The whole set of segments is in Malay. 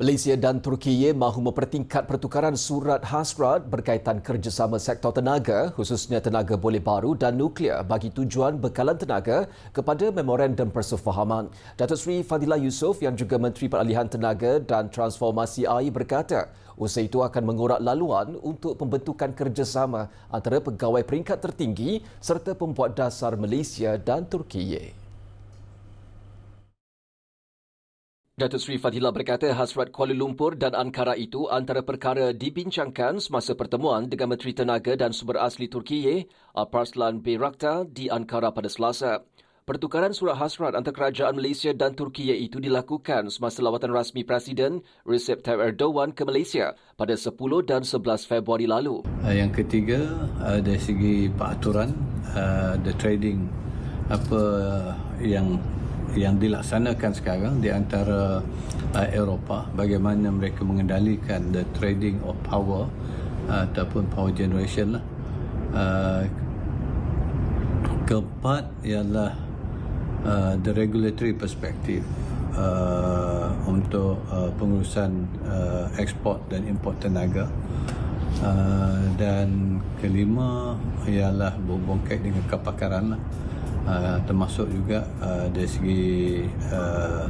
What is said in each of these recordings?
Malaysia dan Turkiye mahu mempertingkat pertukaran surat hasrat berkaitan kerjasama sektor tenaga, khususnya tenaga boleh baru dan nuklear bagi tujuan bekalan tenaga kepada Memorandum Persefahaman. Datuk Seri Fadila Yusof yang juga Menteri Peralihan Tenaga dan Transformasi Air berkata, usaha itu akan mengurak laluan untuk pembentukan kerjasama antara pegawai peringkat tertinggi serta pembuat dasar Malaysia dan Turkiye. Datuk Seri Fadila berkata hasrat Kuala Lumpur dan Ankara itu antara perkara dibincangkan semasa pertemuan dengan Menteri Tenaga dan Sumber Asli Turkiye Alparslan Bayraktar di Ankara pada Selasa. Pertukaran surat hasrat antara kerajaan Malaysia dan Turkiye itu dilakukan semasa lawatan rasmi Presiden Recep Tayyip Erdogan ke Malaysia pada 10 dan 11 Februari lalu. Yang ketiga dari segi peraturan the trading apa yang yang dilaksanakan sekarang di antara uh, Eropah bagaimana mereka mengendalikan the trading of power uh, ataupun power generation lah. Uh, keempat ialah uh, the regulatory perspective uh, untuk uh, pengurusan uh, ekspor dan import tenaga. Uh, dan kelima ialah berhubung dengan kepakaran lah. Ah, termasuk juga uh, dari segi uh,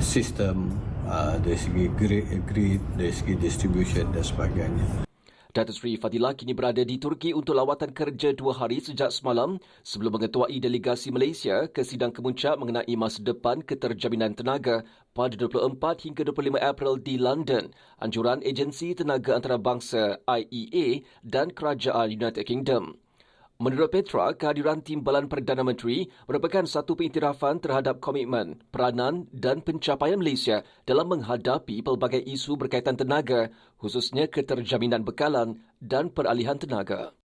sistem uh, dari segi grid, grid dari segi distribution dan sebagainya. Datuk Seri Fadila kini berada di Turki untuk lawatan kerja dua hari sejak semalam sebelum mengetuai delegasi Malaysia ke sidang kemuncak mengenai masa depan keterjaminan tenaga pada 24 hingga 25 April di London, anjuran Agensi Tenaga Antarabangsa IEA dan Kerajaan United Kingdom. Menurut Petra, kehadiran Timbalan Perdana Menteri merupakan satu pengiktirafan terhadap komitmen, peranan dan pencapaian Malaysia dalam menghadapi pelbagai isu berkaitan tenaga, khususnya keterjaminan bekalan dan peralihan tenaga.